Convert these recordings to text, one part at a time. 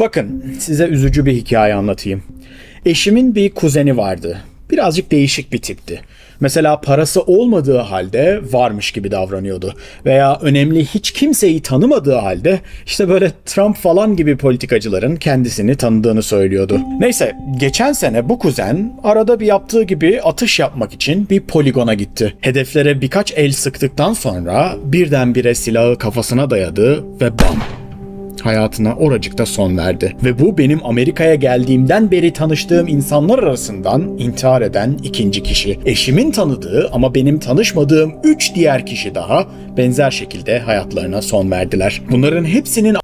Bakın size üzücü bir hikaye anlatayım. Eşimin bir kuzeni vardı. Birazcık değişik bir tipti. Mesela parası olmadığı halde varmış gibi davranıyordu. Veya önemli hiç kimseyi tanımadığı halde işte böyle Trump falan gibi politikacıların kendisini tanıdığını söylüyordu. Neyse geçen sene bu kuzen arada bir yaptığı gibi atış yapmak için bir poligona gitti. Hedeflere birkaç el sıktıktan sonra birdenbire silahı kafasına dayadı ve bam hayatına oracıkta son verdi. Ve bu benim Amerika'ya geldiğimden beri tanıştığım insanlar arasından intihar eden ikinci kişi. Eşimin tanıdığı ama benim tanışmadığım üç diğer kişi daha benzer şekilde hayatlarına son verdiler. Bunların hepsinin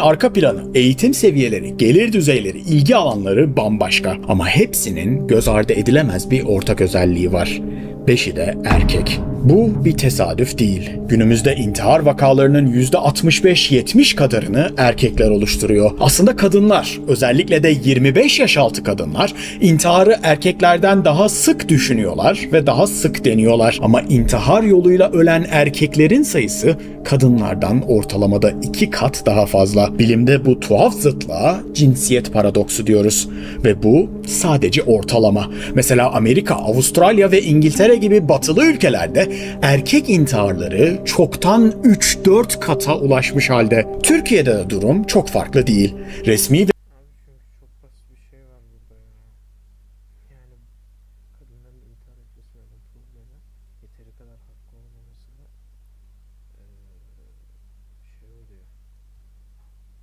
arka planı, eğitim seviyeleri, gelir düzeyleri, ilgi alanları bambaşka. Ama hepsinin göz ardı edilemez bir ortak özelliği var. Beşi de erkek. Bu bir tesadüf değil. Günümüzde intihar vakalarının %65-70 kadarını erkekler oluşturuyor. Aslında kadınlar, özellikle de 25 yaş altı kadınlar intiharı erkeklerden daha sık düşünüyorlar ve daha sık deniyorlar. Ama intihar yoluyla ölen erkeklerin sayısı kadınlardan ortalamada iki kat daha fazla. Bilimde bu tuhaf zıtlığa cinsiyet paradoksu diyoruz. Ve bu sadece ortalama. Mesela Amerika, Avustralya ve İngiltere gibi batılı ülkelerde erkek intiharları çoktan 3-4 kata ulaşmış halde. Türkiye'de de durum çok farklı değil. Resmi Abi çünkü çok basit bir şey var burada ya. Yani kadınların intihar etmesinin problemi yeteri kadar hakkı olmaması da eee, şey oluyor.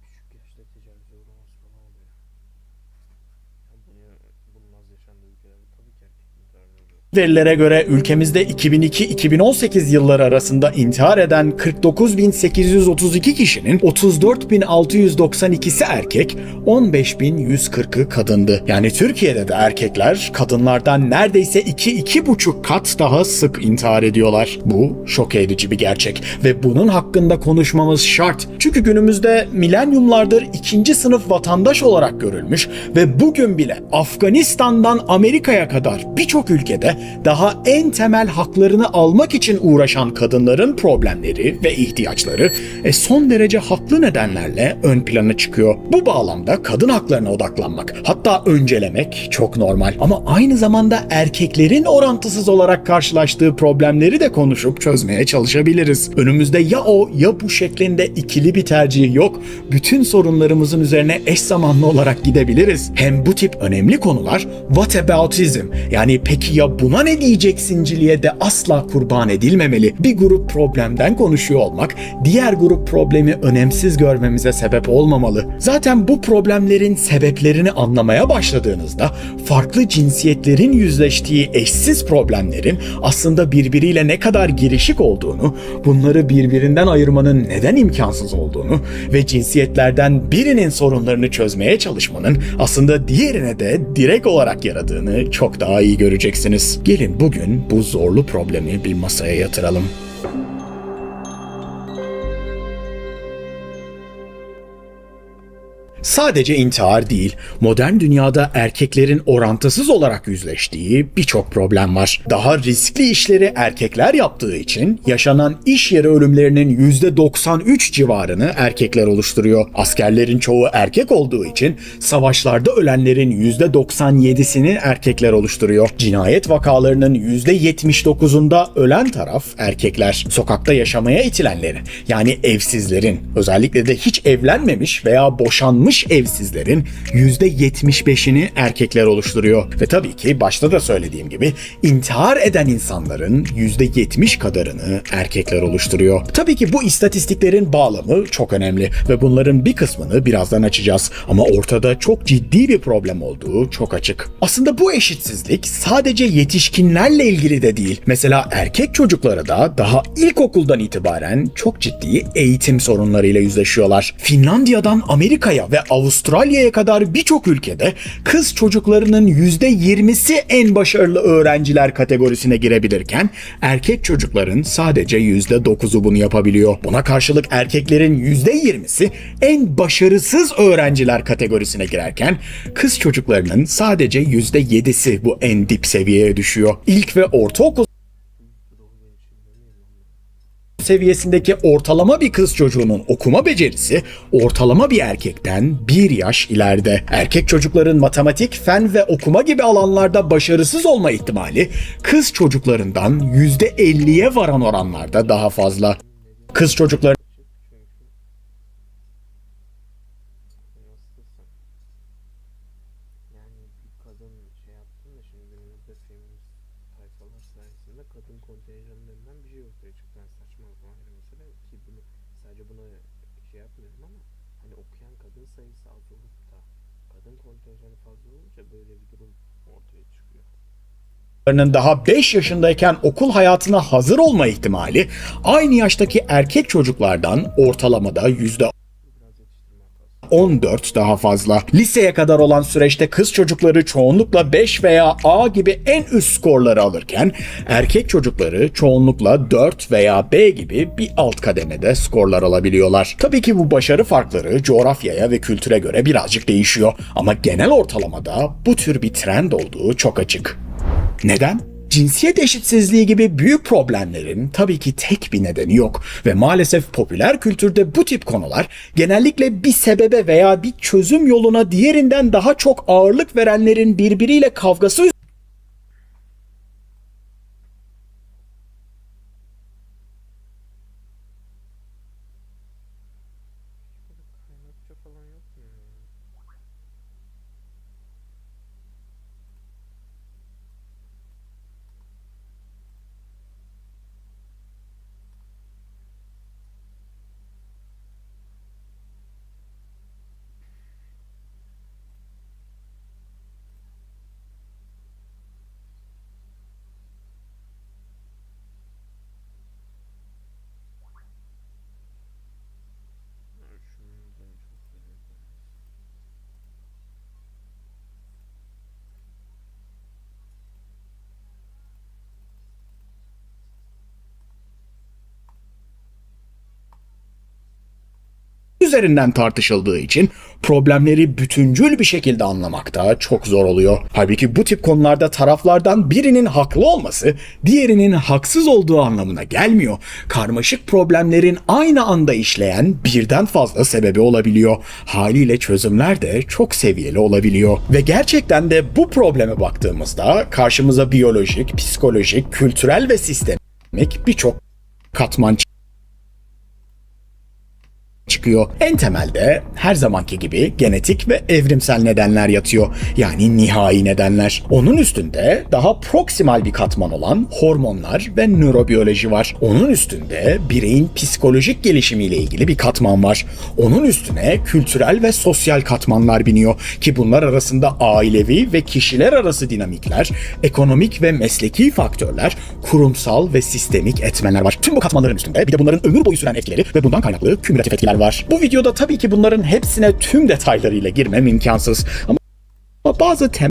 Küçük yaşta tecavüze uğraması falan oluyor. Ya bunu, bunun az yaşandığı ülkelerde tabii ki erkek intihar oluyor. Verilere göre ülkemizde 2002-2018 yılları arasında intihar eden 49.832 kişinin 34.692'si erkek, 15.140'ı kadındı. Yani Türkiye'de de erkekler kadınlardan neredeyse 2-2,5 kat daha sık intihar ediyorlar. Bu şok edici bir gerçek ve bunun hakkında konuşmamız şart. Çünkü günümüzde milenyumlardır ikinci sınıf vatandaş olarak görülmüş ve bugün bile Afganistan'dan Amerika'ya kadar birçok ülkede daha en temel haklarını almak için uğraşan kadınların problemleri ve ihtiyaçları e, son derece haklı nedenlerle ön plana çıkıyor. Bu bağlamda kadın haklarına odaklanmak, hatta öncelemek çok normal. Ama aynı zamanda erkeklerin orantısız olarak karşılaştığı problemleri de konuşup çözmeye çalışabiliriz. Önümüzde ya o ya bu şeklinde ikili bir tercih yok. Bütün sorunlarımızın üzerine eş zamanlı olarak gidebiliriz. Hem bu tip önemli konular whataboutism yani peki ya buna ne diyeceksinciliğe de asla kurban edilmemeli. Bir grup problemden konuşuyor olmak diğer grup problemi önemsiz görmemize sebep olmamalı. Zaten bu problemlerin sebeplerini anlamaya başladığınızda farklı cinsiyetlerin yüzleştiği eşsiz problemlerin aslında birbiriyle ne kadar girişik olduğunu, bunları birbirinden ayırmanın neden imkansız olduğunu ve cinsiyetlerden birinin sorunlarını çözmeye çalışmanın aslında diğerine de direkt olarak yaradığını çok daha iyi göreceksiniz. Gelin bugün bu zorlu problemi bir masaya yatıralım. Sadece intihar değil, modern dünyada erkeklerin orantısız olarak yüzleştiği birçok problem var. Daha riskli işleri erkekler yaptığı için yaşanan iş yeri ölümlerinin %93 civarını erkekler oluşturuyor. Askerlerin çoğu erkek olduğu için savaşlarda ölenlerin %97'sini erkekler oluşturuyor. Cinayet vakalarının %79'unda ölen taraf erkekler. Sokakta yaşamaya itilenlerin yani evsizlerin özellikle de hiç evlenmemiş veya boşanmış evsizlerin %75'ini erkekler oluşturuyor. Ve tabii ki başta da söylediğim gibi intihar eden insanların %70 kadarını erkekler oluşturuyor. Tabii ki bu istatistiklerin bağlamı çok önemli ve bunların bir kısmını birazdan açacağız. Ama ortada çok ciddi bir problem olduğu çok açık. Aslında bu eşitsizlik sadece yetişkinlerle ilgili de değil. Mesela erkek çocukları da daha ilkokuldan itibaren çok ciddi eğitim sorunlarıyla yüzleşiyorlar. Finlandiya'dan Amerika'ya ve Avustralya'ya kadar birçok ülkede kız çocuklarının %20'si en başarılı öğrenciler kategorisine girebilirken erkek çocukların sadece %9'u bunu yapabiliyor. Buna karşılık erkeklerin %20'si en başarısız öğrenciler kategorisine girerken kız çocuklarının sadece %7'si bu en dip seviyeye düşüyor. İlk ve ortaokul seviyesindeki ortalama bir kız çocuğunun okuma becerisi ortalama bir erkekten bir yaş ileride. Erkek çocukların matematik, fen ve okuma gibi alanlarda başarısız olma ihtimali kız çocuklarından %50'ye varan oranlarda daha fazla. Kız çocukları Nasılsın? Yani bir kadın şey yaptın da şimdi günümüzde feminist tayfalar sayesinde kadın kontenjanlarından bir şey ortaya çıktı. Yani saçma bir ayrı mesele ki bunu sadece buna şey yapmıyorum ama hani okuyan kadın sayısı az olup da kadın kontenjanı fazla olunca böyle bir durum ortaya çıkıyor. çocuklarının daha 5 yaşındayken okul hayatına hazır olma ihtimali aynı yaştaki erkek çocuklardan ortalamada yüzde Biraz yetiştirme hatası. 14 daha fazla. Liseye kadar olan süreçte kız çocukları çoğunlukla 5 veya A gibi en üst skorları alırken erkek çocukları çoğunlukla 4 veya B gibi bir alt kademede skorlar alabiliyorlar. Tabii ki bu başarı farkları coğrafyaya ve kültüre göre birazcık değişiyor ama genel ortalamada bu tür bir trend olduğu çok açık. Neden? Cinsiyet eşitsizliği gibi büyük problemlerin tabii ki tek bir nedeni yok ve maalesef popüler kültürde bu tip konular genellikle bir sebebe veya bir çözüm yoluna diğerinden daha çok ağırlık verenlerin birbiriyle kavgası Böyle kaynakça falan yok mu ya? Ha, Şunun da çok güzel. Üzerinden tartışıldığı için problemleri bütüncül bir şekilde anlamakta çok zor oluyor. Halbuki bu tip konularda taraflardan birinin haklı olması diğerinin haksız olduğu anlamına gelmiyor. Karmaşık problemlerin aynı anda işleyen birden fazla sebebi olabiliyor. Haliyle çözümler de çok seviyeli olabiliyor. Ve gerçekten de bu probleme baktığımızda karşımıza biyolojik, psikolojik, kültürel ve sistemik birçok katman çıkıyor. En temelde her zamanki gibi genetik ve evrimsel nedenler yatıyor. Yani nihai nedenler. Onun üstünde daha proksimal bir katman olan hormonlar ve nörobiyoloji var. Onun üstünde bireyin psikolojik gelişimiyle ilgili bir katman var. Onun üstüne kültürel ve sosyal katmanlar biniyor ki bunlar arasında ailevi ve kişiler arası dinamikler, ekonomik ve mesleki faktörler, kurumsal ve sistemik etmenler var. Tüm bu katmanların üstünde bir de bunların ömür boyu süren etkileri ve bundan kaynaklı kümülatif etkiler var. Bu videoda tabii ki bunların hepsine tüm detaylarıyla girmem imkansız. Ama bazı temel